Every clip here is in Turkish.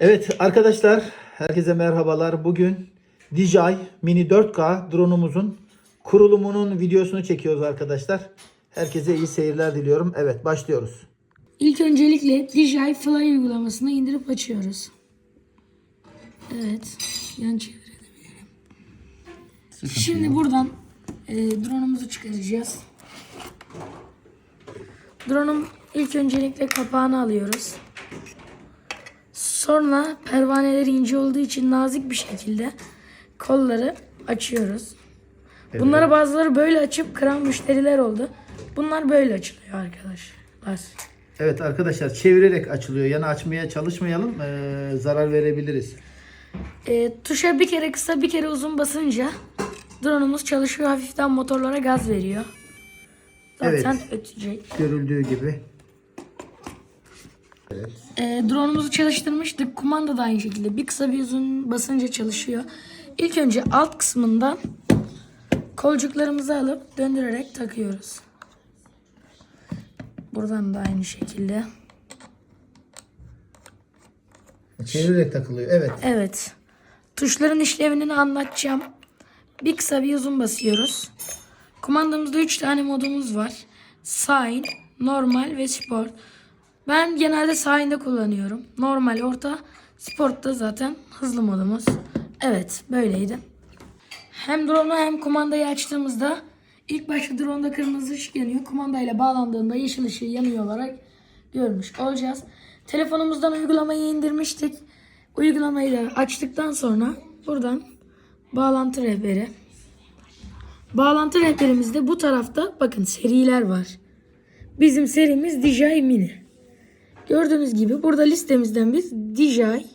Evet arkadaşlar herkese merhabalar. Bugün DJI Mini 4K drone'umuzun kurulumunun videosunu çekiyoruz arkadaşlar. Herkese iyi seyirler diliyorum. Evet başlıyoruz. İlk öncelikle DJI Fly uygulamasını indirip açıyoruz. Evet. Yan çevirebilirim. Şimdi buradan e, drone'umuzu çıkaracağız. Drone'un ilk öncelikle kapağını alıyoruz. Sonra pervaneleri ince olduğu için nazik bir şekilde kolları açıyoruz. Bunları bazıları böyle açıp kıran müşteriler oldu. Bunlar böyle açılıyor arkadaşlar. Evet arkadaşlar çevirerek açılıyor. Yani açmaya çalışmayalım. ee, zarar verebiliriz. E, tuşa bir kere kısa bir kere uzun basınca drone'umuz çalışıyor. Hafiften motorlara gaz veriyor. Zaten ötecek. Görüldüğü gibi. E, drone'umuzu çalıştırmıştık. Kumanda da aynı şekilde. Bir kısa bir uzun basınca çalışıyor. İlk önce alt kısmından kolcuklarımızı alıp döndürerek takıyoruz. Buradan da aynı şekilde. Çevirerek takılıyor. Evet. Evet. Tuşların işlevini anlatacağım. Bir kısa bir uzun basıyoruz. Kumandamızda 3 tane modumuz var. Sign, normal ve sport. Ben genelde sign'de kullanıyorum. Normal, orta, sportta zaten hızlı modumuz. Evet, böyleydi. Hem drone'u hem kumandayı açtığımızda ilk başta drone'da kırmızı ışık yanıyor. Kumandayla bağlandığında yeşil ışığı yanıyor olarak görmüş olacağız. Telefonumuzdan uygulamayı indirmiştik. Uygulamayı da açtıktan sonra buradan bağlantı rehberi. Bağlantı rehberimizde bu tarafta bakın seriler var. Bizim serimiz DJI Mini. Gördüğünüz gibi burada listemizden biz DJI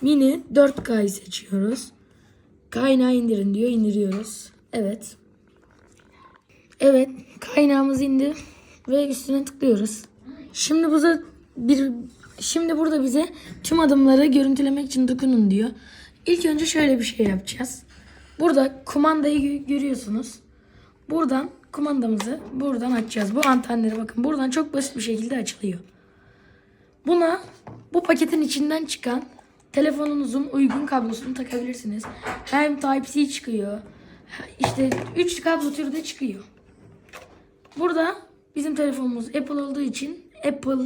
Mini 4K'yı seçiyoruz. Kaynağı indirin diyor. indiriyoruz. Evet. Evet. Kaynağımız indi. Ve üstüne tıklıyoruz. Şimdi burada bir şimdi burada bize tüm adımları görüntülemek için dokunun diyor. İlk önce şöyle bir şey yapacağız. Burada kumandayı gö- görüyorsunuz. Buradan kumandamızı buradan açacağız. Bu antenleri bakın buradan çok basit bir şekilde açılıyor. Buna bu paketin içinden çıkan telefonunuzun uygun kablosunu takabilirsiniz. Hem Type-C çıkıyor. İşte 3 kablo türü de çıkıyor. Burada bizim telefonumuz Apple olduğu için Apple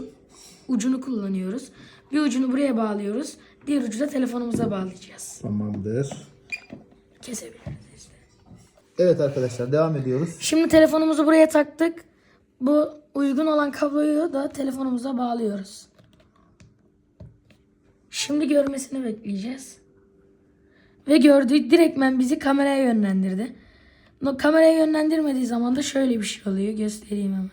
ucunu kullanıyoruz. Bir ucunu buraya bağlıyoruz. Diğer ucu da telefonumuza bağlayacağız. Tamamdır. Kesebiliriz. Evet arkadaşlar devam ediyoruz. Şimdi telefonumuzu buraya taktık. Bu uygun olan kabloyu da telefonumuza bağlıyoruz. Şimdi görmesini bekleyeceğiz. Ve gördü direktmen bizi kameraya yönlendirdi. No, kameraya yönlendirmediği zaman da şöyle bir şey oluyor. Göstereyim hemen.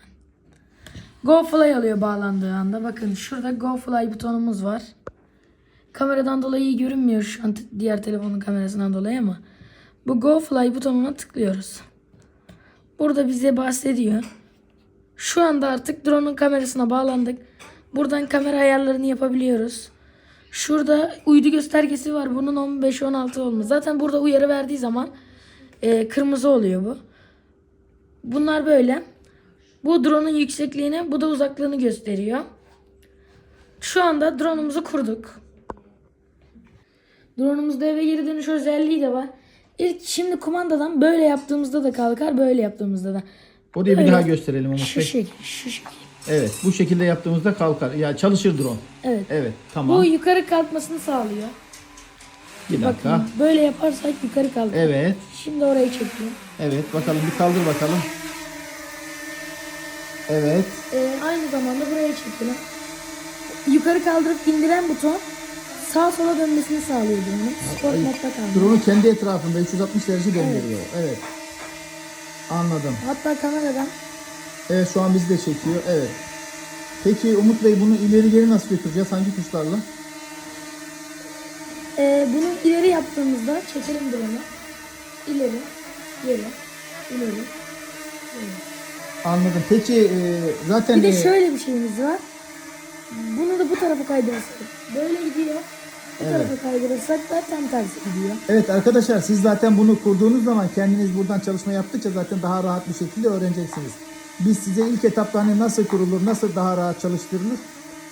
Go Fly alıyor bağlandığı anda. Bakın şurada Go Fly butonumuz var. Kameradan dolayı iyi görünmüyor şu an diğer telefonun kamerasından dolayı ama bu Go Fly butonuna tıklıyoruz. Burada bize bahsediyor. Şu anda artık drone'un kamerasına bağlandık. Buradan kamera ayarlarını yapabiliyoruz. Şurada uydu göstergesi var. Bunun 15-16 olması. Zaten burada uyarı verdiği zaman e, kırmızı oluyor bu. Bunlar böyle. Bu drone'un yüksekliğini, bu da uzaklığını gösteriyor. Şu anda drone'umuzu kurduk. Drone'umuzda eve geri dönüş özelliği de var. İlk şimdi kumandadan böyle yaptığımızda da kalkar, böyle yaptığımızda da. Orayı bir daha gösterelim Umut Şu şekil, şu şekil. Evet bu şekilde yaptığımızda kalkar. Ya çalışır drone. Evet. Evet tamam. Bu yukarı kalkmasını sağlıyor. bir dakika. Bakın böyle yaparsak yukarı kalkar. Evet. Şimdi orayı çekiyor. Evet bakalım bir kaldır bakalım. Evet. Ee, aynı zamanda buraya çekelim. Yukarı kaldırıp indiren buton sağa sola dönmesini sağlıyor bunun. Sport modda kalıyor. Drone'u kendi etrafında 360 derece döndürüyor. Evet. Anladım. Hatta kameradan Evet şu an bizi de çekiyor. Evet. Peki Umut Bey bunu ileri geri nasıl götüreceğiz? Hangi tuşlarla? e, bunu ileri yaptığımızda çekelim drone'u. İleri, geri, ileri. Anladım. Peki e, zaten Bir de e, şöyle bir şeyimiz var. Bunu da bu tarafa kaydırırsak böyle gidiyor. Bu tarafa kaydırırsak da tam tersi gidiyor. Evet arkadaşlar siz zaten bunu kurduğunuz zaman kendiniz buradan çalışma yaptıkça zaten daha rahat bir şekilde öğreneceksiniz. Biz size ilk etapta hani nasıl kurulur, nasıl daha rahat çalıştırılır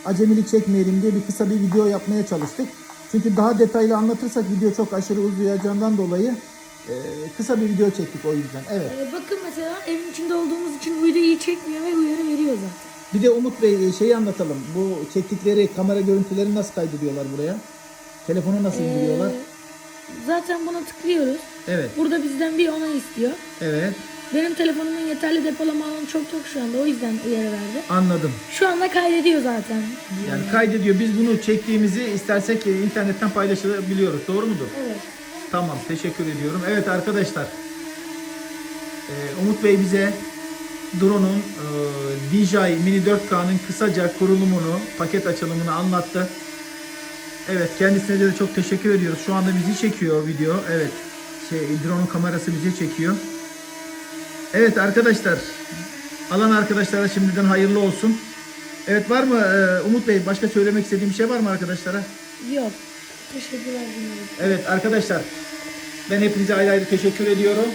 acemilik çekmeyelim diye bir kısa bir video yapmaya çalıştık. Çünkü daha detaylı anlatırsak video çok aşırı uzayacağından dolayı e, kısa bir video çektik o yüzden. Evet. Ee, bakın mesela evin içinde olduğumuz için uydu iyi çekmiyor ve uyarı veriyor zaten. Bir de Umut Bey e, şeyi anlatalım. Bu çektikleri kamera görüntüleri nasıl kaydediyorlar buraya? Telefona nasıl indiriyorlar? Zaten buna tıklıyoruz. Evet. Burada bizden bir onay istiyor. Evet. Benim telefonumun yeterli depolama alanı çok yok şu anda. O yüzden uyarı verdi. Anladım. Şu anda kaydediyor zaten. Yani kaydediyor. Biz bunu çektiğimizi istersek e, internetten paylaşabiliyoruz. Doğru mudur? Evet. Tamam. Teşekkür ediyorum. Evet arkadaşlar. e, Umut Bey bize drone'un e, DJI Mini 4K'nın kısaca kurulumunu, paket açılımını anlattı. Evet kendisine de çok teşekkür ediyoruz. Şu anda bizi çekiyor video. Evet. Şey drone'un kamerası bizi çekiyor. Evet arkadaşlar. Alan arkadaşlara şimdiden hayırlı olsun. Evet var mı e, Umut Bey başka söylemek istediğim bir şey var mı arkadaşlara? Yok. Teşekkürler. Evet arkadaşlar ben hepinize ayrı ayrı teşekkür ediyorum.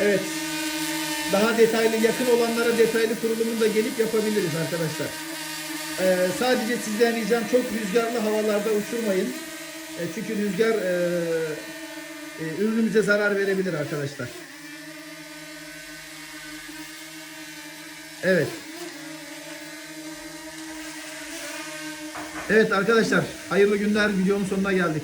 Evet daha detaylı yakın olanlara detaylı kurulumunu da gelip yapabiliriz arkadaşlar. Ee, sadece sizden ricam çok rüzgarlı havalarda uçurmayın. E, çünkü rüzgar e, e, ürünümüze zarar verebilir arkadaşlar. Evet. Evet arkadaşlar hayırlı günler videonun sonuna geldik.